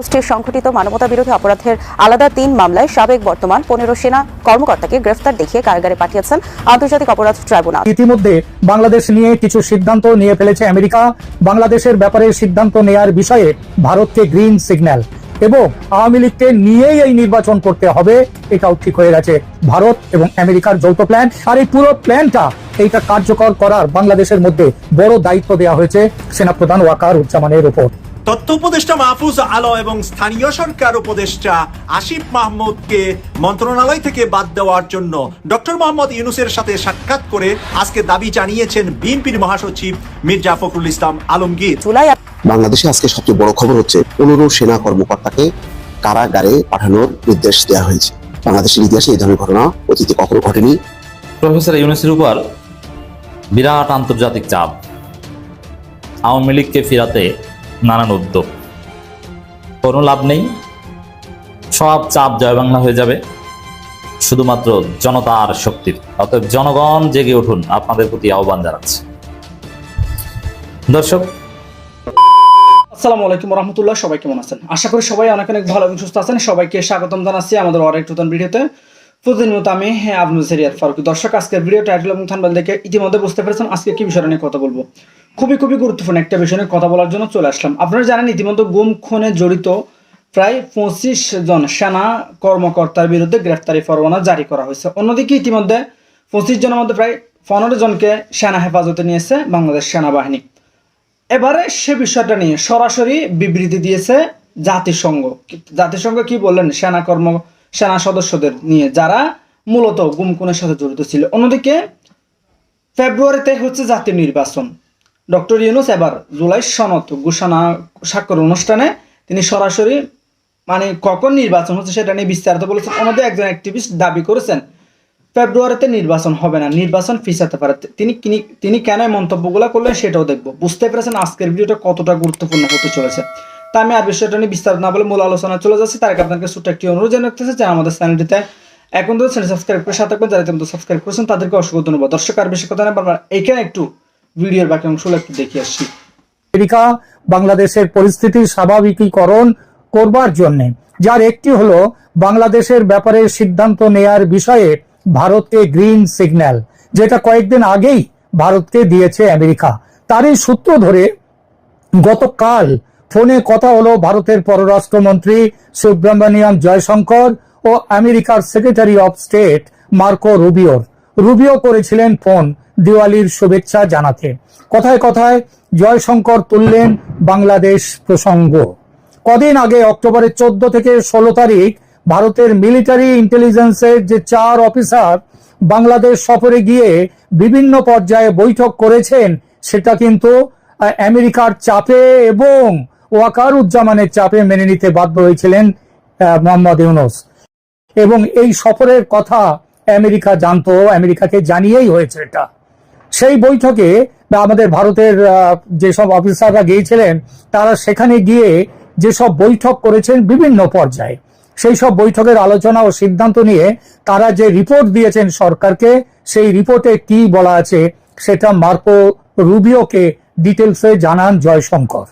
গোষ্ঠীর সংঘটিত মানবতা বিরোধী অপরাধের আলাদা তিন মামলায় সাবেক বর্তমান পনেরো সেনা কর্মকর্তাকে গ্রেফতার দেখিয়ে কারাগারে পাঠিয়েছেন আন্তর্জাতিক অপরাধ ট্রাইব্যুনাল। ইতিমধ্যে বাংলাদেশ নিয়ে কিছু সিদ্ধান্ত নিয়ে ফেলেছে আমেরিকা। বাংলাদেশের ব্যাপারে সিদ্ধান্ত নেয়ার বিষয়ে ভারতকে গ্রিন সিগন্যাল। এবং আওয়ামী লীগকে নিয়েই এই নির্বাচন করতে হবে, এটাও ঠিক হয়ে গেছে। ভারত এবং আমেরিকার যৌথ প্ল্যান, আর এই পুরো প্ল্যানটা, এইটা কার্যকর করার বাংলাদেশের মধ্যে বড় দায়িত্ব দেওয়া হয়েছে সেনাপ্রধান ওয়াকার উজ্জামানের উপর। তথ্য উপদেষ্টা মাহফুজ আলো এবং স্থানীয় সরকার উপদেষ্টা আসিফ মাহমুদকে মন্ত্রণালয় থেকে বাদ দেওয়ার জন্য ডক্টর মোহাম্মদ ইউনুসের সাথে সাক্ষাৎ করে আজকে দাবি জানিয়েছেন বিএনপির মহাসচিব মির্জা ফখরুল ইসলাম আলমগীর। বাংলাদেশে আজকে সবচেয়ে বড় খবর হচ্ছে পনেরো সেনা কর্মকর্তাকে কারাগারে পাঠানোর নির্দেশ দেওয়া হয়েছে। বাংলাদেশের ইতিহাসে এই ধরনের ঘটনা অতীতে কখনো ঘটেনি। প্রফেসর ইউনুসের উপর বিরাট আন্তর্জাতিক চাপ। আওয়ামী লীগকে ফিরাতে নানান উদ্যোগ কোনো লাভ নেই। সব চাপ জয় বাংলা হয়ে যাবে। শুধুমাত্র জনতার শক্তির। অতএব জনগণ জেগে উঠুন, আপনাদের প্রতি আহ্বান জানাচ্ছি। দর্শক। আসসালামু আলাইকুম রহমতুল্লাহ, সবাই কেমন আছেন? আশা করি সবাই অনেক অনেক ভালো এবং সুস্থ আছেন। সবাইকে স্বাগতম জানাচ্ছি আমাদের আরেক নতুন ভিডিওতে। প্রতিদিন মতো আমি হ্যাঁ আব্দুল সেরিয়াত ফারুক। দর্শক, আজকের ভিডিও টাইটেল এবং থানবাল দেখে ইতিমধ্যে বুঝতে পেরেছেন আজকে কি বিষয় নিয়ে কথা বলব। খুবই খুবই গুরুত্বপূর্ণ একটা বিষয় নিয়ে কথা বলার জন্য চলে আসলাম। আপনারা জানেন, ইতিমধ্যে গুম খুনে জড়িত প্রায় পঁচিশ জন সেনা কর্মকর্তার বিরুদ্ধে গ্রেফতারি পরোয়ানা জারি করা হয়েছে। অন্যদিকে ইতিমধ্যে পঁচিশ জনের মধ্যে প্রায় পনেরো জনকে সেনা হেফাজতে নিয়েছে বাংলাদেশ সেনাবাহিনী। এবারে সে বিষয়টা নিয়ে সরাসরি বিবৃতি দিয়েছে জাতিসংঘ। জাতিসংঘ কি বললেন? সেনা কর্ম, সেনা সদস্যদের নিয়ে যারা মূলত গুমকুনের সাথে জড়িত ছিল। অন্যদিকে ফেব্রুয়ারিতে হচ্ছে জাতীয় নির্বাচন। ডক্টর ইউনুস এবার জুলাই সনদ ঘোষণা স্বাক্ষর অনুষ্ঠানে তিনি সরাসরি মানে কখন নির্বাচন হচ্ছে সেটা নিয়ে বিস্তারিত বলেছেন। অন্যদের একজন অ্যাক্টিভিস্ট দাবি করেছেন, ফেব্রুয়ারিতে নির্বাচন হবে না, নির্বাচন ফিসাতে পারে। তিনি তিনি কেন মন্তব্যগুলো করলেন সেটাও দেখব। বুঝতে পেরেছেন আজকের ভিডিওটা কতটা গুরুত্বপূর্ণ হতে চলেছে। তা আমি আর বিষয়টা নিয়ে বিস্তারিত না বলে মূল আলোচনা চলে যাচ্ছি। তার আগে আপনাকে ছোট্ট একটি অনুরোধ জানাতেছে যে আমাদের চ্যানেলটিতে এখন তো চ্যানেল সাবস্ক্রাইব করে সাথে যারা সাবস্ক্রাইব করেছেন, তাদেরকে অসংখ্য ধন্যবাদ। দর্শক, আর বেশি কথা না এইখানে একটু ভিডিওর বাকি অংশগুলো একটু দেখে আসছি আমেরিকা, বাংলাদেশের পরিস্থিতি স্বাভাবিকীকরণ করবার জন্য। যার একটি হলো, বাংলাদেশের ব্যাপারে সিদ্ধান্ত নেয়ার বিষয়ে ভারতকে গ্রিন সিগন্যাল, যেটা কয়েকদিন আগেই ভারতকে দিয়েছে আমেরিকা। তারই সূত্র ধরে গতকাল ফোনে কথা হলো ভারতের পররাষ্ট্রমন্ত্রী সুব্রমণিয়াম জয়শঙ্কর ও আমেরিকার সেক্রেটারি অফ স্টেট মার্কো রুবিওর। রুবিও করেছিলেন ফোন দিওয়ালির শুভেচ্ছা জানাতে। কথায় কথায় জয়শঙ্কর তুললেন বাংলাদেশ প্রসঙ্গ। কদিন আগে অক্টোবরের চোদ্দ থেকে ষোলো তারিখ ভারতের মিলিটারি ইন্টেলিজেন্সের যে চার অফিসার বাংলাদেশ সফরে গিয়ে বিভিন্ন পর্যায়ে বৈঠক করেছেন, সেটা কিন্তু আমেরিকার চাপে এবং ওয়াকার উজ্জামানের চাপে মেনে নিতে বাধ্য হয়েছিলেন মোহাম্মদ ইউনুস। এবং এই সফরের কথা আমেরিকা জানতো, আমেরিকাকে জানিয়েই হয়েছে এটা। সেই বৈঠকে আমাদের ভারতের যেসব অফিসাররা গিয়েছিলেন, তারা সেখানে গিয়ে যেসব বৈঠক করেছেন বিভিন্ন পর্যায়ে, সেই সব বৈঠকের আলোচনা ও সিদ্ধান্ত নিয়ে তারা যে রিপোর্ট দিয়েছেন সরকারকে, সেই রিপোর্টে কি বলা আছে সেটা মার্কো রুবিওকে ডিটেলসে জানান জয়শঙ্কর।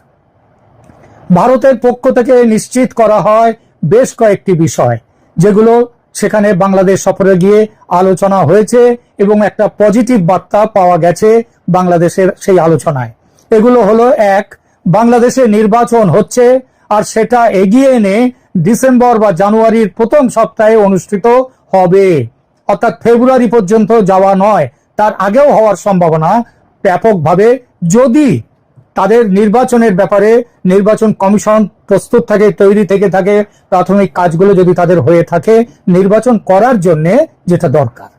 ভারতের পক্ষ থেকে নিশ্চিত করা হয় বেশ কয়েকটি বিষয়, যেগুলো সেখানে বাংলাদেশ সফরে গিয়ে আলোচনা হয়েছে এবং একটা পজিটিভ বার্তা পাওয়া গেছে বাংলাদেশের সেই আলোচনায়। এগুলো হলো, এক, বাংলাদেশে নির্বাচন হচ্ছে আর সেটা এগিয়ে এনে ডিসেম্বর বা জানুয়ারির প্রথম সপ্তাহে অনুষ্ঠিত হবে। অর্থাৎ ফেব্রুয়ারি পর্যন্ত যাওয়া নয়, তার আগেও হওয়ার সম্ভাবনা ব্যাপকভাবে। যদি তাদের নির্বাচনের ব্যাপারে নির্বাচন কমিশন প্রস্তুত থাকে, তৈরি থেকে থাকে, প্রাথমিক কাজগুলো যদি তাদের হয়ে থাকে, নির্বাচন করার জন্য যেটা দরকার।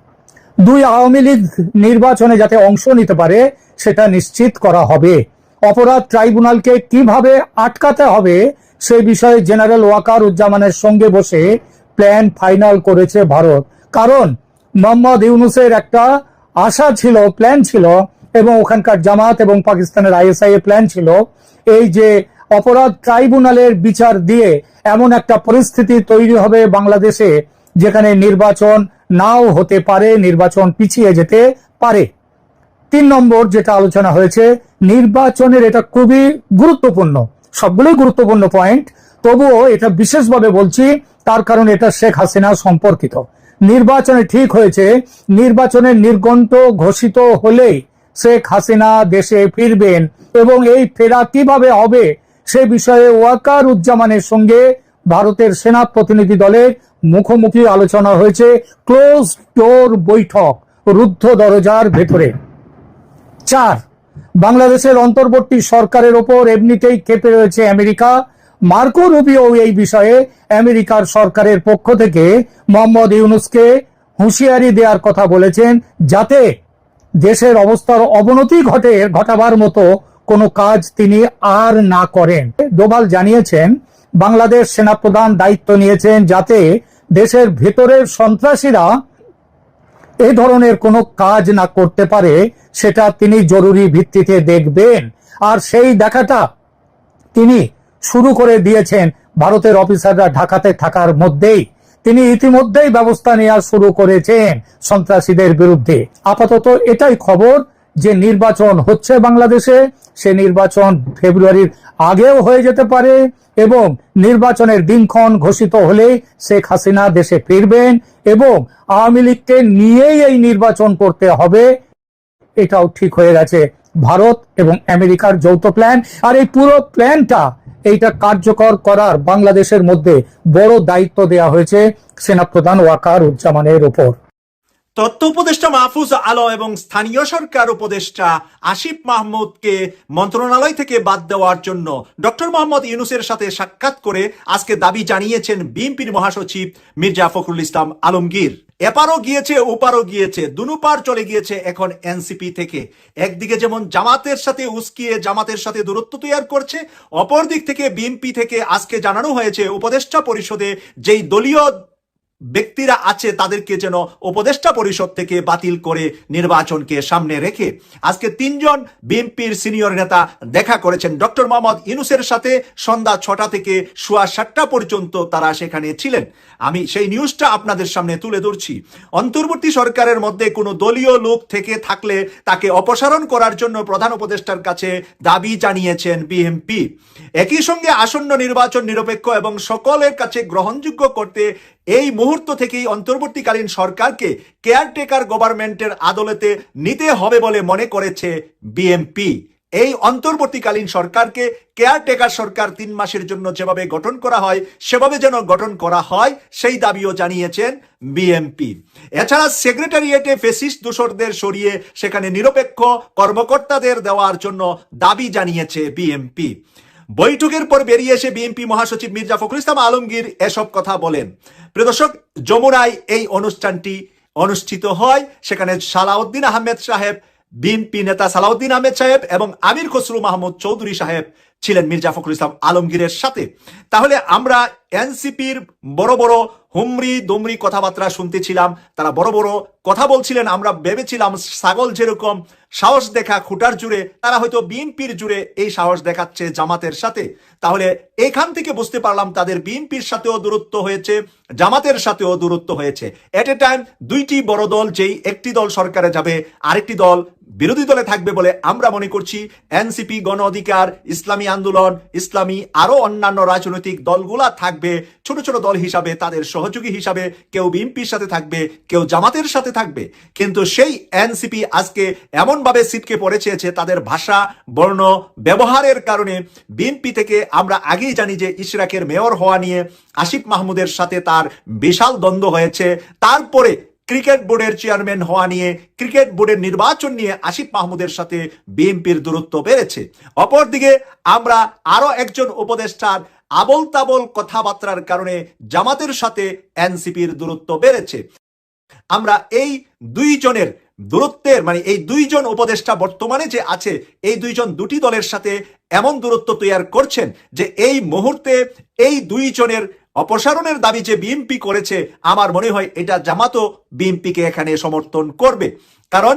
দুই আওয়ামী লীগ নির্বাচনে যাতে অংশ নিতে পারে, সেটা নিশ্চিত করা হবে। অপরাধ ট্রাইব্যুনালকে কীভাবে আটকাতে হবে, সে বিষয়ে জেনারেল ওয়াকার উজ্জামানের সঙ্গে বসে প্ল্যান ফাইনাল করেছে ভারত। কারণ মোহাম্মদ ইউনুসের একটা আশা ছিল, প্ল্যান ছিল এবং ওখানকার জামাত এবং পাকিস্তানের আইএসআই এর প্ল্যান ছিল এই যে অপরাধ ট্রাইব্যুনালের বিচার দিয়ে এমন একটা পরিস্থিতি তৈরি হবে বাংলাদেশে যেখানে নির্বাচন নাও হতে পারে, নির্বাচন পিছিয়ে যেতে পারে। তিন নম্বর যেটা আলোচনা হয়েছে, নির্বাচনের এটা খুবই গুরুত্বপূর্ণ, সবগুলোই গুরুত্বপূর্ণ পয়েন্ট তবুও এটা বিশেষভাবে বলছি, তার কারণ এটা শেখ হাসিনা সম্পর্কিত। নির্বাচনে ঠিক হয়েছে, নির্বাচনের নির্গন্ত ঘোষিত হলেই শেখ হাসিনা দেশে ফিরবেন এবং এই ফেরা কীভাবে হবে সে বিষয়ে ওয়াকার উজ্জামানের সঙ্গে ভারতের সেনা প্রতিনিধি দলের মুখোমুখি আলোচনা হয়েছে ক্লোজ ডোর বৈঠক, রুদ্ধ দরজার ভেতরে। চার, বাংলাদেশের অন্তর্বর্তী সরকারের ওপর এমনিতেই ক্ষেপে রয়েছে আমেরিকা। মার্কো রুবিও এই বিষয়ে আমেরিকার সরকারের পক্ষ থেকে মোহাম্মদ ইউনুসকে হুঁশিয়ারি দেওয়ার কথা বলেছেন, যাতে দেশের অবস্থার অবনতি ঘটে, ঘটাবার মতো কোনো কাজ তিনি আর না করেন। ডোভাল জানিয়েছেন, বাংলাদেশ সেনাপ্রধান দায়িত্ব নিয়েছেন যাতে দেশের ভেতরের সন্ত্রাসীরা এই ধরনের কোনো কাজ না করতে পারে, সেটা তিনি জরুরি ভিত্তিতে দেখবেন। আর সেই দেখাটা তিনি শুরু করে দিয়েছেন ভারতের অফিসাররা ঢাকাতে থাকার মধ্যেই। তিনি ইতিমধ্যেই ব্যবস্থা নেওয়া শুরু করেছেন সন্ত্রাসীদের বিরুদ্ধে। আপাতত এটাই খবর যে নির্বাচন হচ্ছে বাংলাদেশে, সে নির্বাচন ফেব্রুয়ারির আগেও হয়ে যেতে পারে এবং নির্বাচনের দিনক্ষণ ঘোষিত হলে শেখ হাসিনা দেশে ফিরবেন এবং আওয়ামী লীগকে নিয়েই এই নির্বাচন করতে হবে। এটাও ঠিক হয়ে গেছে। ভারত এবং আমেরিকার যৌথ প্ল্যান আর এই পুরো প্ল্যানটা এইটা কার্যকর করার বাংলাদেশের মধ্যে বড় দায়িত্ব দেয়া হয়েছে সেনাপ্রধান ওয়াকার উজ্জামানের উপর। তথ্য উপদেষ্টা মাহফুজ আলো এবং স্থানীয় সরকার উপদেষ্টা আসিফ মাহমুদকে মন্ত্রণালয় থেকে বাদ দেওয়ার জন্য ডক্টর মোহাম্মদ ইউনুসের সাথে সাক্ষাৎ করে আজকে দাবি জানিয়েছেন বিএনপির মহাসচিব মির্জা ফখরুল ইসলাম আলমগীর। এপারও গিয়েছে, ওপারও গিয়েছে, দুনুপার চলে গিয়েছে এখন এনসিপি থেকে। একদিকে যেমন জামাতের সাথে উস্কিয়ে জামাতের সাথে দূরত্ব তৈরি করছে অপর দিক থেকে বিএনপি থেকে আজকে জানানো হয়েছে উপদেষ্টা পরিষদে যেই দলীয় ব্যক্তিরা আছে তাদেরকে যেন উপদেষ্টা পরিষদ থেকে বাতিল করে নির্বাচনকে সামনে রেখে আজকে তিনজন বিএনপির সিনিয়র নেতা দেখা করেছেন। ডক্টর মোহাম্মদ ইনুসের সাথে সন্ধ্যা ছটা থেকে সোয়া সাতটা পর্যন্ত তারা সেখানে ছিলেন। আমি সেই নিউজটা আপনাদের সামনে তুলে ধরছি। অন্তর্বর্তী সরকারের মধ্যে কোনো দলীয় লোক থেকে থাকলে তাকে অপসারণ করার জন্য প্রধান উপদেষ্টার কাছে দাবি জানিয়েছেন বিএনপি। একই সঙ্গে আসন্ন নির্বাচন নিরপেক্ষ এবং সকলের কাছে গ্রহণযোগ্য করতে এই মুহূর্ত থেকেই অন্তর্বর্তীকালীন সরকারকে কেয়ারটেকার গভর্নমেন্টের আদালতে নিতে হবে বলে মনে করেছে বিএমপি এই অন্তর্বর্তীকালীন সরকারকে কেয়ারটেকার সরকার তিন মাসের জন্য যেভাবে গঠন করা হয়, সেভাবে যেন গঠন করা হয়, সেই দাবিও জানিয়েছেন বিএমপি এছাড়া সেক্রেটারিয়েটে ফেসিস দূষরদের সরিয়ে সেখানে নিরপেক্ষ কর্মকর্তাদের দেওয়ার জন্য দাবি জানিয়েছে বিএমপি বৈঠকের পর বেরিয়ে এসে বিএনপি মহাসচিব মির্জা ফখরুল ইসলাম আলমগীর এসব কথা বলেন। প্রিয় দর্শক, যমুনায় এই অনুষ্ঠানটি অনুষ্ঠিত হয়। সেখানে সালাউদ্দিন আহমেদ সাহেব, বিএনপি নেতা সালাউদ্দিন আহমেদ সাহেব এবং আমির খসরু মাহমুদ চৌধুরী সাহেব ছিলেন মির্জা ফখরুল ইসলাম আলমগীরের সাথে। তাহলে আমরা এনসিপির বড় বড় হুমরি দুমরি কথাবার্তা শুনতেছিলাম, তারা বড় বড় কথা বলছিলেন, আমরা ভেবেছিলাম ছাগল যেরকম সাহস দেখা খুঁটার জুড়ে, তারা হয়তো বিএনপির জুড়ে এই সাহস দেখাচ্ছে জামাতের সাথে। তাহলে এখান থেকে বুঝতে পারলাম তাদের বিএনপির সাথেও দূরত্ব হয়েছে, জামাতের সাথেও দূরত্ব হয়েছে। এট এ টাইম দুইটি বড় দল, যেই একটি দল সরকারে যাবে, আরেকটি দল বিরোধী দলে থাকবে বলে আমরা মনে করছি। এনসিপি, গণ অধিকার, ইসলামী আন্দোলন, ইসলামী আরও অন্যান্য রাজনৈতিক দলগুলা থাকবে। ছোট ছোট দল হিসাবে তাদের সহযোগী হিসাবে কেউ বিএনপির সাথে থাকবে, কেউ জামাতের সাথে থাকবে। কিন্তু সেই এনসিপি আজকে এমনভাবে সিটকে পড়েছে যে তাদের ভাষা, বর্ণ, ব্যবহারের কারণে বিএনপি থেকে আমরা আগেই জানি যে ইশরাকের মেয়র হওয়া নিয়ে আসিফ মাহমুদের সাথে তার বিশাল দ্বন্দ্ব হয়েছে। তারপরে ক্রিকেট বোর্ডের চেয়ারম্যান হওয়া নিয়ে, ক্রিকেট বোর্ডের নির্বাচন নিয়ে আসিফ মাহমুদের সাথে বিএনপির দূরত্ব বেড়েছে। অপরদিকে, আমরা আরও একজন উপদেষ্টার আবল তাবল কথাবার্তার কারণে জামাতের সাথে এনসিপির দূরত্ব বেড়েছে। আমরা এই দুইজনের দূরত্বের মানে এই দুইজন উপদেষ্টা বর্তমানে যে আছে, এই দুইজন দুটি দলের সাথে এমন দূরত্ব তৈরি করছেন যে এই মুহূর্তে এই দুইজনের অপসারণের দাবি যে বিএনপি করেছে, আমার মনে হয় এটা জামাতও বিএনপিকে এখানে সমর্থন করবে। কারণ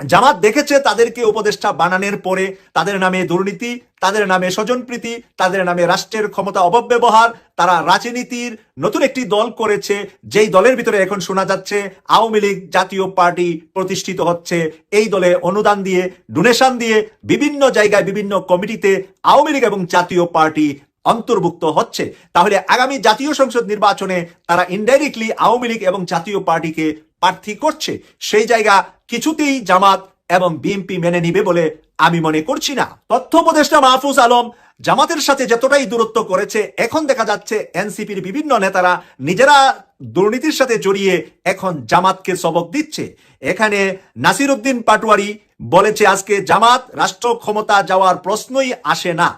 জামাত দেখেছে তাদেরকে উপদেষ্টা বানানোর পরে তাদের নামে দুর্নীতি, তাদের নামে স্বজনপ্রীতি, তাদের নামে রাষ্ট্রের ক্ষমতা অপব্যবহার, তারা রাজনীতির নতুন একটি দল করেছে, যেই দলের ভিতরে এখন শোনা যাচ্ছে আওয়ামী লীগ জাতীয় পার্টি প্রতিষ্ঠিত হচ্ছে। এই দলে অনুদান দিয়ে, ডোনেশন দিয়ে বিভিন্ন জায়গায় বিভিন্ন কমিটিতে আওয়ামী লীগ এবং জাতীয় পার্টি অন্তর্ভুক্ত হচ্ছে, তাহলে আগামী জাতীয় সংসদ নির্বাচনে তারা ইনডাইরেক্টলি আওয়ামী লীগ এবং জাতীয় পার্টিকে প্রার্থী করছে। সেই জায়গা কিছুতেই জামাত এবং বিএনপি মেনে নিবে বলে আমি মনে করছি না। তথ্য উপদেষ্টা মাহফুজ আলম জামাতের সাথে যতটাই দূরত্ব করেছে, এখন দেখা যাচ্ছে এনসিপির বিভিন্ন নেতারা নিজেরা দুর্নীতির সাথে জড়িয়ে এখন জামাতকে সবক দিচ্ছে। এখানে নাসির উদ্দিন পাটোয়ারি বলেছে, আজকে জামাত রাষ্ট্র ক্ষমতা যাওয়ার প্রশ্নই আসে না।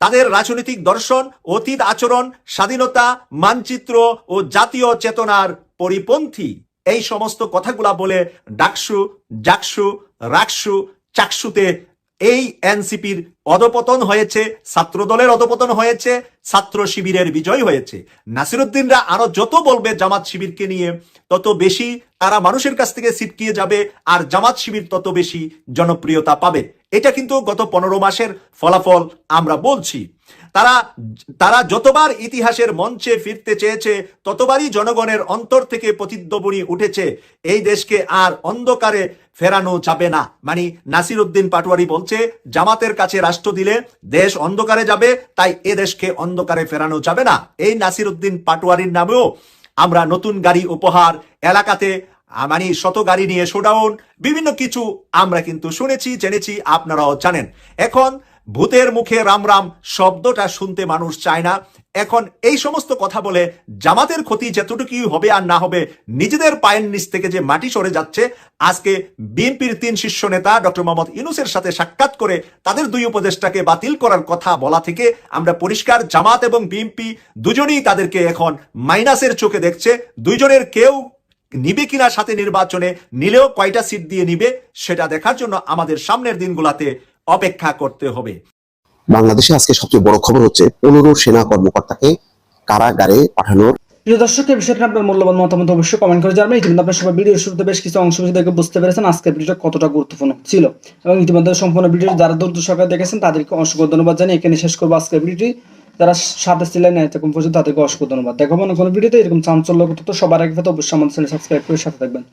তাদের রাজনৈতিক দর্শন, অতীত আচরণ, স্বাধীনতা, মানচিত্র ও জাতীয় চেতনার পরিপন্থী। এই সমস্ত কথাগুলা বলে ডাকসু, জাকসু, রাকসু, চাকসুতে এই এনসিপির অধপতন হয়েছে ছাত্র দলের অধপতন হয়েছে, ছাত্র শিবিরের বিজয় হয়েছে। নাসিরুদ্দিনরা আরও যত বলবে জামাত শিবিরকে নিয়ে, তত বেশি তারা মানুষের কাছ থেকে ছিটকিয়ে যাবে, আর জামাত শিবির তত বেশি জনপ্রিয়তা পাবে। এটা কিন্তু গত পনেরো মাসের ফলাফল আমরা বলছি। তারা তারা যতবার ইতিহাসের মঞ্চে ফিরতে চেয়েছে, ততবারই জনগণের অন্তর থেকে প্রতিদ্বনী উঠেছে। এই দেশকে আর অন্ধকারে ফেরানো যাবে না। মানে নাসির উদ্দিন পাটোয়ারি বলছে, জামাতের কাছে রাষ্ট্র দিলে দেশ অন্ধকারে যাবে, তাই এ দেশকে অন্ধকারে ফেরানো যাবে না। এই নাসির উদ্দিন পাটোয়ারির নামেও আমরা নতুন গাড়ি উপহার, এলাকাতে মানে শত গাড়ি নিয়ে শোডাউন, বিভিন্ন কিছু আমরা কিন্তু শুনেছি, জেনেছি, আপনারাও জানেন। এখন ভূতের মুখে রাম রাম শব্দটা শুনতে মানুষ চায় না। এখন এই সমস্ত কথা বলে জামাতের ক্ষতি যতটুকুই হবে আর না হবে, নিজেদের পায়ের নিচ থেকে যে মাটি সরে যাচ্ছে, আজকে বিএনপির তিন শীর্ষ নেতা ডক্টর মোহাম্মদ ইউনুসের সাথে সাক্ষাৎ করে তাদের দুই উপদেষ্টাকে বাতিল করার কথা বলা থেকে আমরা পরিষ্কার জামাত এবং বিএনপি দুজনেই তাদেরকে এখন মাইনাসের চোখে দেখছে। দুইজনের কেউ নিবে কিনা সাথে নির্বাচনে, নিলেও কয়টা সিট দিয়ে নিবে, সেটা দেখার জন্য আমাদের সামনের দিনগুলাতে অপেক্ষা করতে হবে। বাংলাদেশে আজকে সবচেয়ে বড় খবর হচ্ছে পনেরো সেনা কর্মকর্তাকে কারাগারে পাঠানোর প্রিয় দর্শক এই বিষয়টা আপনার মূল্যবান মতামত অবশ্যই কমেন্ট করে জানাবেন। ইতিমধ্যে আপনার সবাই ভিডিও শুরুতে বেশ কিছু অংশ দেখে বুঝতে পেরেছেন আজকের ভিডিওটা কতটা গুরুত্বপূর্ণ ছিল। এবং ইতিমধ্যে সম্পূর্ণ ভিডিও যারা দূর সরকার দেখেছেন তাদেরকে অসংখ্য ধন্যবাদ জানিয়ে এখানে শেষ করব আজকের ভিডিওটি যারা সাথে ছিলেন এরকম পর্যন্ত তাদেরকে অসংখ্য ধন্যবাদ। দেখাবো না কোনো ভিডিওতে এরকম চাঞ্চল্য তথ্য সবার আগে অবশ্যই আমাদের চ্যানেল সাবস্ক্রাইব করে সাথে থাকবেন।